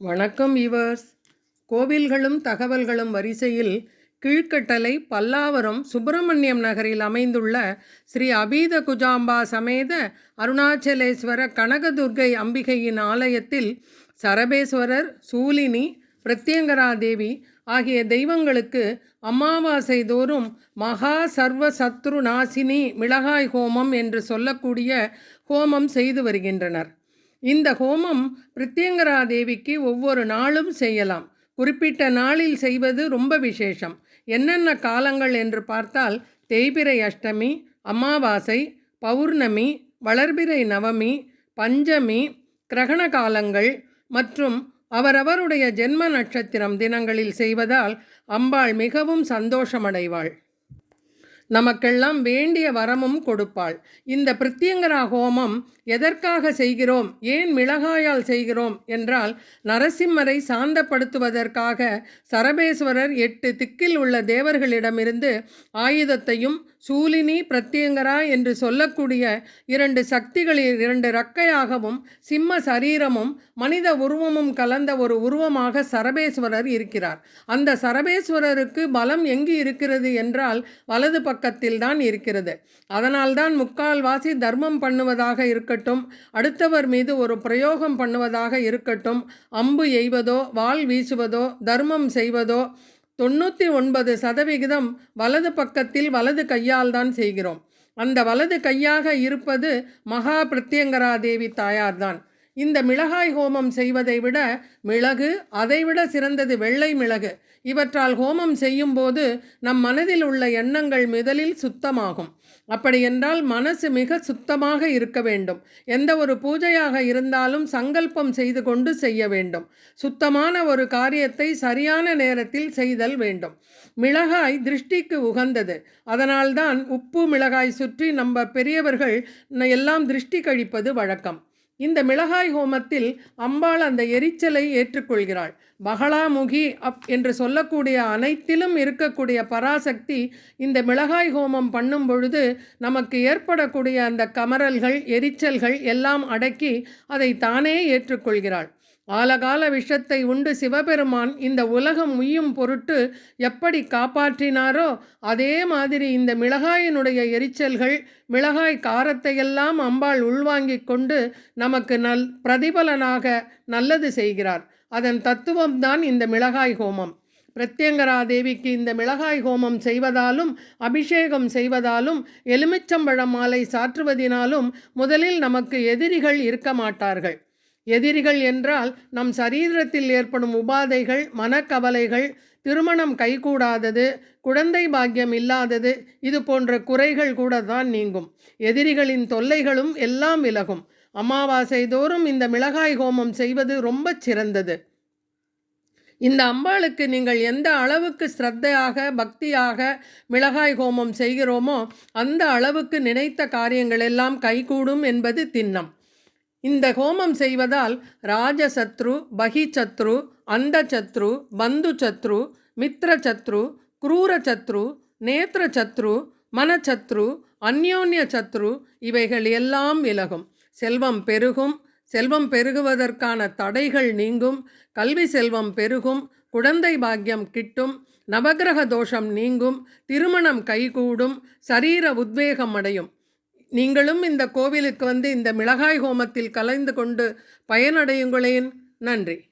வணக்கம் யுவர்ஸ் கோவில்களும் தகவல்களும் வரிசையில் கீழ்கட்டளை பல்லாவரம் சுப்பிரமணியம் நகரில் அமைந்துள்ள ஸ்ரீ அபீத குஜாம்பா சமேத அருணாச்சலேஸ்வர கனகதுர்கை அம்பிகையின் ஆலயத்தில் சரபேஸ்வரர் சூலினி பிரத்யங்கரா தேவி ஆகிய தெய்வங்களுக்கு அமாவாசை தோறும் மகா சர்வ சத்ரு நாசினி மிளகாய் ஹோமம் என்று சொல்லக்கூடிய ஹோமம் செய்து வருகின்றனர். இந்த ஹோமம் பிரித்யங்கரா தேவிக்கு ஒவ்வொரு நாளும் செய்யலாம். குறிப்பிட்ட நாளில் செய்வது ரொம்ப விசேஷம். என்னென்ன காலங்கள் என்று பார்த்தால் தேய்பிரை அஷ்டமி அமாவாசை பௌர்ணமி வளர்பிறை நவமி பஞ்சமி கிரகண காலங்கள் மற்றும் அவரவருடைய ஜென்ம நட்சத்திரம் தினங்களில் செய்வதால் அம்பாள் மிகவும் சந்தோஷமடைவாள். நமக்கெல்லாம் வேண்டிய வரமும் கொடுப்பாள். இந்த பிரித்தியங்கரா ஹோமம் எதற்காக செய்கிறோம்? ஏன் மிளகாயால் செய்கிறோம்? என்றால் நரசிம்மரை சாந்தப்படுத்துவதற்காக சரபேஸ்வரர் எட்டு திக்கில் உள்ள தேவர்களிடமிருந்து ஆயுதத்தையும் சூலினி பிரத்யங்கரா என்று சொல்லக்கூடிய இரண்டு சக்திகளில் இரண்டு ரக்கையாகவும் சிம்ம சரீரமும் மனித உருவமும் கலந்த ஒரு உருவமாக சரபேஸ்வரர் இருக்கிறார். அந்த சரபேஸ்வரருக்கு பலம் எங்கு இருக்கிறது என்றால் வலது பக்கத்தில் தான் இருக்கிறது. அதனால்தான் முக்கால்வாசி தர்மம் பண்ணுவதாக இருக்கட்டும் அடுத்தவர் மீது ஒரு பிரயோகம் பண்ணுவதாக இருக்கட்டும் அம்பு எய்வதோ வாள் வீசுவதோ தர்மம் செய்வதோ தொண்ணூற்றி ஒன்பது சதவிகிதம் வலது பக்கத்தில் வலது கையால் தான் செய்கிறோம். அந்த வலது கையாக இருப்பது மகா பிரத்யங்கரா தேவி தாயார்தான். இந்த மிளகாய் ஹோமம் செய்வதை விட மிளகு அதைவிட சிறந்தது வெள்ளை மிளகு. இவற்றால் ஹோமம் செய்யும்போது நம் மனதில் உள்ள எண்ணங்கள் முதலில் சுத்தமாகும். அப்படி என்றால் மனசு மிக சுத்தமாக இருக்க வேண்டும். எந்த ஒரு பூஜையாக இருந்தாலும் சங்கல்பம் செய்து கொண்டு செய்ய வேண்டும். சுத்தமான ஒரு காரியத்தை சரியான நேரத்தில் செய்தல் வேண்டும். மிளகாய் திருஷ்டிக்கு உகந்தது. அதனால்தான் உப்பு மிளகாய் சுற்றி நம்ம பெரியவர்கள் எல்லாம் திருஷ்டி கழிப்பது வழக்கம். இந்த மிளகாய் ஹோமத்தில் அம்பாள் அந்த எரிச்சலை ஏற்றுக்கொள்கிறாள். பகலாமுகி அப் என்று சொல்லக்கூடிய அனைத்திலும் இருக்கக்கூடிய பராசக்தி இந்த மிளகாய் ஹோமம் பண்ணும் பொழுது நமக்கு ஏற்படக்கூடிய அந்த கமரல்கள் எரிச்சல்கள் எல்லாம் அடக்கி அதை தானே ஏற்றுக்கொள்கிறாள். ஆலகால விஷத்தை உண்டு சிவபெருமான் இந்த உலகம் உய்யும் பொருட்டு எப்படி காப்பாற்றினாரோ அதே மாதிரி இந்த மிளகாயினுடைய எரிச்சல்கள் மிளகாய் காரத்தையெல்லாம் அம்பாள் உள்வாங்கிக் கொண்டு நமக்கு நல் பிரதிபலனாக நல்லது செய்கிறார். அதன் தத்துவம்தான் இந்த மிளகாய் ஹோமம். பிரத்யங்கரா தேவிக்கு இந்த மிளகாய் ஹோமம் செய்வதாலும் அபிஷேகம் செய்வதாலும் எலுமிச்சம்பழம் மாலை சாற்றுவதினாலும் முதலில் நமக்கு எதிரிகள் இருக்க மாட்டார்கள். எதிரிகள் என்றால் நம் சரீரத்தில் ஏற்படும் உபாதைகள் மனக்கவலைகள் திருமணம் கைகூடாதது குழந்தை பாக்கியம் இல்லாதது இது போன்ற குறைகள் கூட தான் நீங்கும். எதிரிகளின் தொல்லைகளும் எல்லாம் விலகும். அமாவாசை தோறும் இந்த மிளகாய் ஹோமம் செய்வது ரொம்ப சிறந்தது. இந்த அம்பாளுக்கு நீங்கள் எந்த அளவுக்கு ஸ்ரத்தையாக பக்தியாக மிளகாய் ஹோமம் செய்கிறோமோ அந்த அளவுக்கு நினைத்த காரியங்கள் எல்லாம் கைகூடும் என்பது திண்ணம். இந்த ஹோமம் செய்வதால் ராஜசத்ரு பகிச்சத்ரு அந்த சத்ரு பந்து சத்ரு மித்ர சத்ரு குரூர சத்ரு நேத்திர சத்ரு மனச்சத்ரு அந்யோன்ய சத்ரு இவைகள் எல்லாம் விலகும். செல்வம் பெருகும். செல்வம் பெருகுவதற்கான தடைகள் நீங்கும். கல்வி செல்வம் பெருகும். குழந்தை பாக்கியம் கிட்டும். நவகிரக தோஷம் நீங்கும். திருமணம் கைகூடும். சரீர உத்வேகம் அடையும். நீங்களும் இந்த கோவிலுக்கு வந்து இந்த மிளகாய் ஹோமத்தில் கலந்து கொண்டு பயனடையுங்களேன். நன்றி.